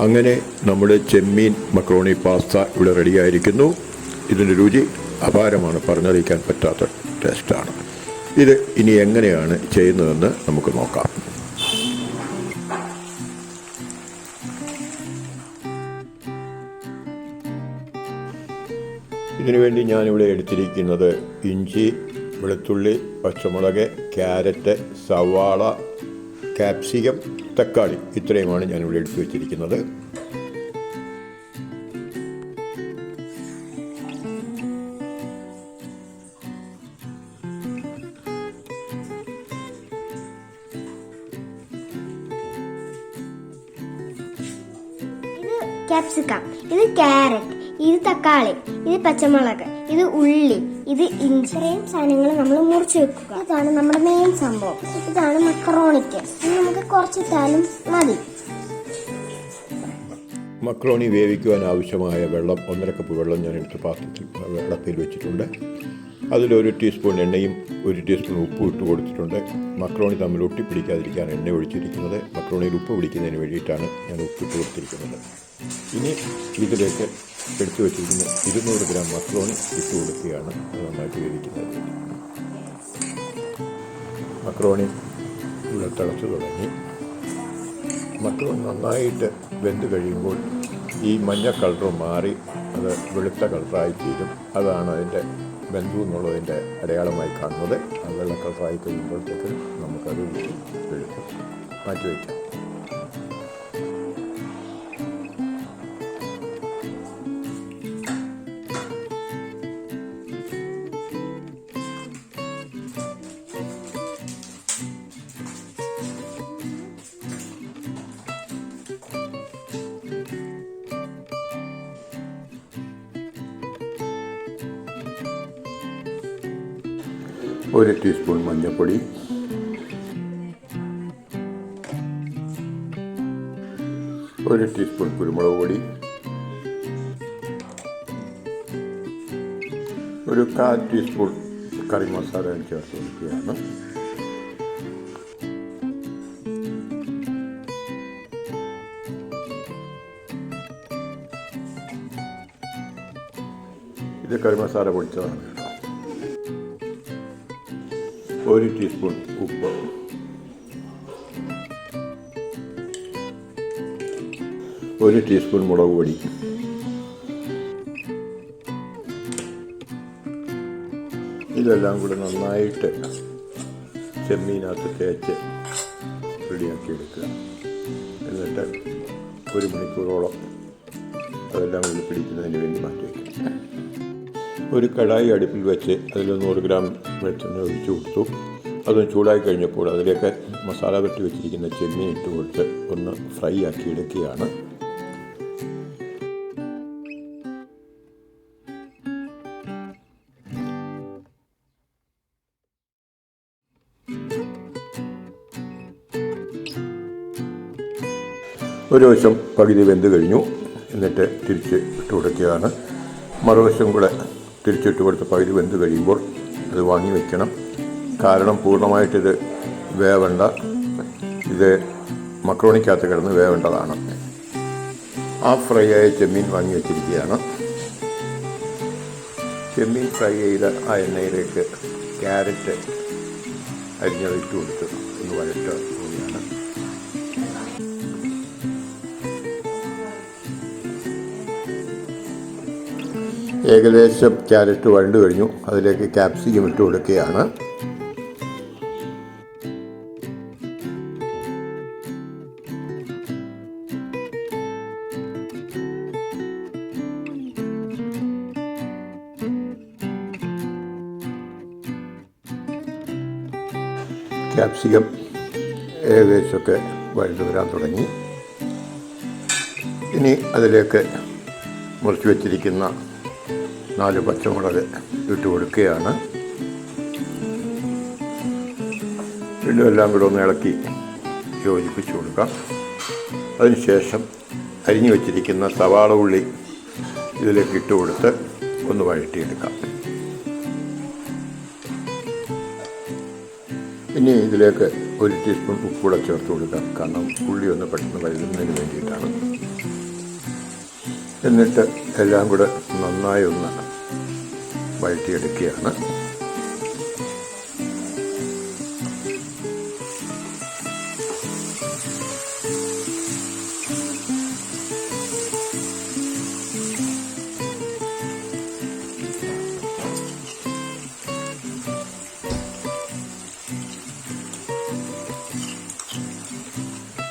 അങ്ങനെ നമ്മുടെ ചെമ്മീൻ macaroni pasta ഇവിടെ റെഡിയായിരിക്കുന്നു. ഇതിന്റെ രുചി അപാരമാണ്. പറഞ്ഞറിയിക്കാൻ പറ്റാത്ത ടേസ്റ്റാണ്. ഇത് ഇനി എങ്ങനെയാണ് ചെയ്യുന്നതെന്ന് നമുക്ക് നോക്കാം. ഇതിനുവേണ്ടി ഞാനിവിടെ എടുത്തിരിക്കുന്നത് ഇഞ്ചി വെളുത്തുള്ളി പച്ചമുളക് ക്യാരറ്റ് സവാള കാപ്സികം തക്കാളി. ഇത്രയുമാണ് ഞാനിവിടെ എടുത്തു വച്ചിരിക്കുന്നത്. ക്യാപ്സിക്കം ഇത് ക്യാരറ്റ് ഇത് തക്കാളി ഇത് പച്ചമുളക് ഇത് ഉള്ളി ഇത് ഇഞ്ചി. ഇത്രയും സാധനങ്ങൾ നമ്മൾ മുറിച്ച് വെക്കുക. ഇതാണ് നമ്മുടെ മെയിൻ സംഭവം. ഇതാണ് മക്കറോണിക്ക് ഇത് നമുക്ക് കുറച്ചിട്ടാലും മതി. മക്രോണി വേവിക്കുവാൻ ആവശ്യമായ വെള്ളം ഒന്നര കപ്പ് വെള്ളം ഞാൻ എടുത്ത് പാത്രത്തിൽ വെള്ളത്തിൽ വെച്ചിട്ടുണ്ട്. അതിലൊരു ടീസ്പൂൺ എണ്ണയും ഒരു ടീസ്പൂൺ ഉപ്പും ഇട്ട് കൊടുത്തിട്ടുണ്ട്. മക്രോണി തമ്മിൽ ഒട്ടിപ്പിടിക്കാതിരിക്കാൻ എണ്ണ ഒഴിച്ചിരിക്കുന്നത് മക്രോണിയിൽ ഉപ്പ് പിടിക്കുന്നതിന് വേണ്ടിയിട്ടാണ് ഞാൻ ഉപ്പിട്ട് കൊടുത്തിരിക്കുന്നത്. ഇനി ഇതിലേക്ക് എടുത്തു വെച്ചിരിക്കുന്ന ഇരുന്നൂറ് ഗ്രാം മക്രോണി ഇട്ട് കൊടുക്കുകയാണ്. അത് നന്നായിട്ട് വേവിക്കുന്നത്. മക്രോണി ഇവിടെ തിളച്ചു തുടങ്ങി. മക്രോൺ നന്നായിട്ട് വെന്ത് കഴിയുമ്പോൾ ഈ മഞ്ഞ കളർ മാറി അത് വെളുത്ത കളറായി തീരും. അതാണ് അതിന്റെ ബന്ധു എന്നുള്ളതിന്റെ അടയാളമായി കാണുന്നത്. ആ വെള്ള കളറായി കഴിയുമ്പോഴത്തേക്ക് നമുക്കത് എടുത്ത് മാറ്റി വയ്ക്കാം. ഒരു ടീസ്പൂൺ മഞ്ഞൾപ്പൊടി. ഒരു ടീസ്പൂൺ കുരുമുളക് പൊടി. ഒരു കാൽ ടീസ്പൂൺ കറി മസാല ചേർത്ത് കൊടുക്കുകയാണ്. ഇത് കറി മസാല പൊടിച്ചതാണ്. ഒരു ടീസ്പൂൺ ഉപ്പ്. ഒരു ടീസ്പൂൺ മുളക് പൊടി. ഇതെല്ലാം കൂടെ നന്നായിട്ട് ചെമ്മീനകത്ത് തേച്ച് റെഡിയാക്കി എടുക്കുക. എന്നിട്ട് ഒരു മണിക്കൂറോളം അതെല്ലാം കൂടി പിടിക്കുന്നതിന് വേണ്ടി മാറ്റി വയ്ക്കുക. ഒരു കടായി അടുപ്പിൽ വെച്ച് അതിൽ നൂറ് ഗ്രാം വെളിച്ചെണ്ണ ഒഴിച്ചു കൊടുത്തു. അതൊന്ന് ചൂടായി കഴിഞ്ഞപ്പോൾ അതിലേക്ക് മസാല വെട്ടി വെച്ചിരിക്കുന്ന ചെമ്മീൻ ഇട്ട് കൊടുത്ത് ഒന്ന് ഫ്രൈ ആക്കി എടുക്കുകയാണ്. ഒരു വശം പകുതി വെന്ത് കഴിഞ്ഞു. എന്നിട്ട് തിരിച്ച് ഇട്ട് കൊടുക്കുകയാണ്. മറുവശം കൂടെ തിരിച്ചിട്ട് കൊടുത്ത് പകുതി വെന്ത് കഴിയുമ്പോൾ അത് വാങ്ങി വയ്ക്കണം കാരണം പൂർണമായിട്ടിത് വേവണ്ട. ഇത് മക്രോണിക്കകത്ത് കിടന്ന് വേവേണ്ടതാണ്. ആ ഫ്രൈ ആയ ചെമ്മീൻ വാങ്ങി വെച്ചിരിക്കുകയാണ്. ചെമ്മീൻ ഫ്രൈ ചെയ്ത ആ എണ്ണയിലേക്ക് ക്യാരറ്റ് അരിഞ്ഞതിട്ട് കൊടുത്ത് ഒന്ന് വഴറ്റുക. ഏകദേശം ക്യാരറ്റ് വഴണ്ടു കഴിഞ്ഞു. അതിലേക്ക് ക്യാപ്സിക്കം ഇട്ട് കൊടുക്കുകയാണ്. ക്യാപ്സിക്കം ഏകദേശമൊക്കെ വഴണ്ടു വരാൻ തുടങ്ങി. ഇനി അതിലേക്ക് മുറിച്ച് വെച്ചിരിക്കുന്ന നാല് പച്ചമുളക് ഇട്ട് കൊടുക്കുകയാണ്. വീണ്ടും എല്ലാം കൂടെ ഒന്ന് ഇളക്കി യോജിപ്പിച്ച് കൊടുക്കാം. അതിനുശേഷം അരിഞ്ഞു വെച്ചിരിക്കുന്ന സവാള ഉള്ളി ഇതിലേക്ക് ഇട്ട് കൊടുത്ത് ഒന്ന് വഴറ്റിയെടുക്കാം. ഇനി ഇതിലേക്ക് ഒരു ടീസ്പൂൺ ഉപ്പ് കൂടെ ചേർത്ത് കൊടുക്കാം. കാരണം ഉള്ളി ഒന്ന് പെട്ടെന്ന് വരുന്നതിന് വേണ്ടിയിട്ടാണ്. എന്നിട്ട് എല്ലാം കൂടെ നന്നായി ഒന്ന് വഴറ്റിയെടുക്കുകയാണ്.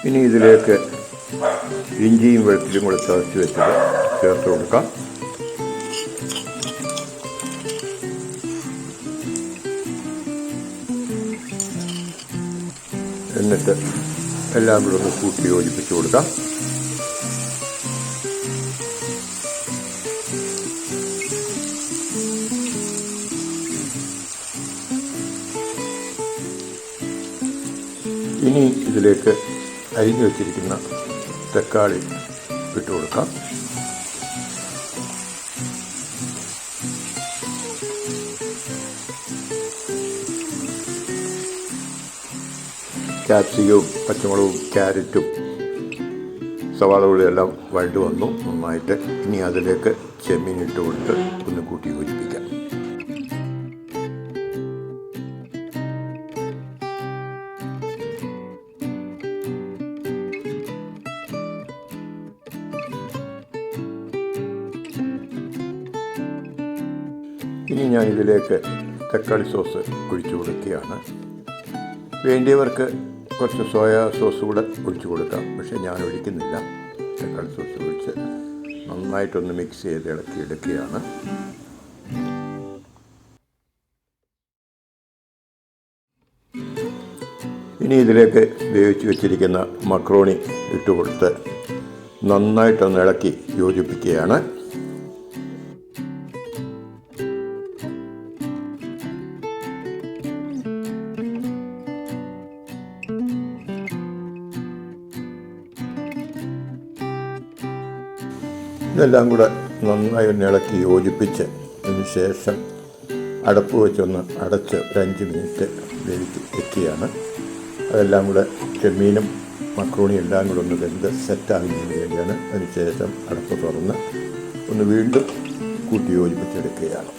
ഇനി ഇതിലേക്ക് ഇഞ്ചിയും വെളുത്തിലും കൂടെ ചതച്ച് വെച്ചത് ചേർത്ത് കൊടുക്കാം. എന്നിട്ട് എല്ലാം കൂടെ ഒന്ന് കൂട്ടി യോജിപ്പിച്ച് കൊടുക്കാം. ഇനി ഇതിലേക്ക് അരിഞ്ഞു വെച്ചിരിക്കുന്ന തക്കാളി ഇട്ട് കൊടുക്കാം. ക്യാപ്സികവും പച്ചമുളകും ക്യാരറ്റും സവാള ഉള്ളിയെല്ലാം വഴണ്ട് വന്നു. നന്നായിട്ട് ഇനി അതിലേക്ക് ചെമ്മീൻ ഇട്ട് കൊടുത്ത് ഒന്ന് കൂട്ടി യോജിപ്പിക്കാം. ഞാൻ ഇതിലേക്ക് തക്കാളി സോസ് ഒഴിച്ചു കൊടുക്കുകയാണ്. വേണ്ടിയവർക്ക് കുറച്ച് സോയാ സോസ് കൂടെ ഒഴിച്ചു കൊടുക്കാം. പക്ഷേ ഞാൻ ഒഴിക്കുന്നില്ല. തക്കാളി സോസ് ഒഴിച്ച് നന്നായിട്ടൊന്ന് മിക്സ് ചെയ്ത് ഇളക്കി എടുക്കുകയാണ്. ഇനി ഇതിലേക്ക് വേവിച്ച് വെച്ചിരിക്കുന്ന മക്രോണി ഇട്ടുകൊടുത്ത് നന്നായിട്ടൊന്ന് ഇളക്കി യോജിപ്പിക്കുകയാണ്. ഇതെല്ലാം കൂടെ നന്നായി ഒന്ന് ഇളക്കി യോജിപ്പിച്ച് അതിന് ശേഷം അടപ്പ് വെച്ചൊന്ന് അടച്ച് ഒരു അഞ്ച് മിനിറ്റ് വേവിച്ച് വെക്കുകയാണ്. അതെല്ലാം കൂടെ ചെമ്മീനും മക്രോണിയും എല്ലാം കൂടെ ഒന്ന് വെന്ത് സെറ്റാകുന്നതിന് വേണ്ടിയാണ് അതിന് ശേഷം അടപ്പ് തുറന്ന് ഒന്ന് വീണ്ടും കൂട്ടി യോജിപ്പിച്ചെടുക്കുകയാണ്.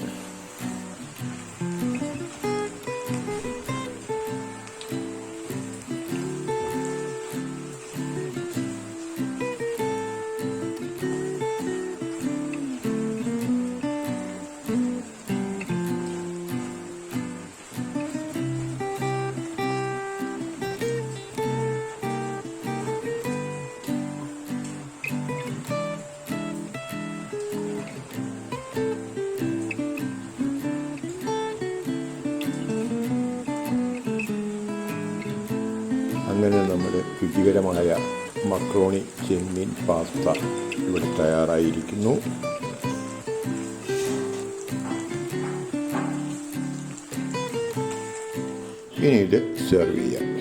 രുചികരമായ മക്രോണി ചെമ്മീൻ പാസ്ത ഇവിടെ തയ്യാറായിരിക്കുന്നു. ഇനി ഇത് സെർവ് ചെയ്യാം.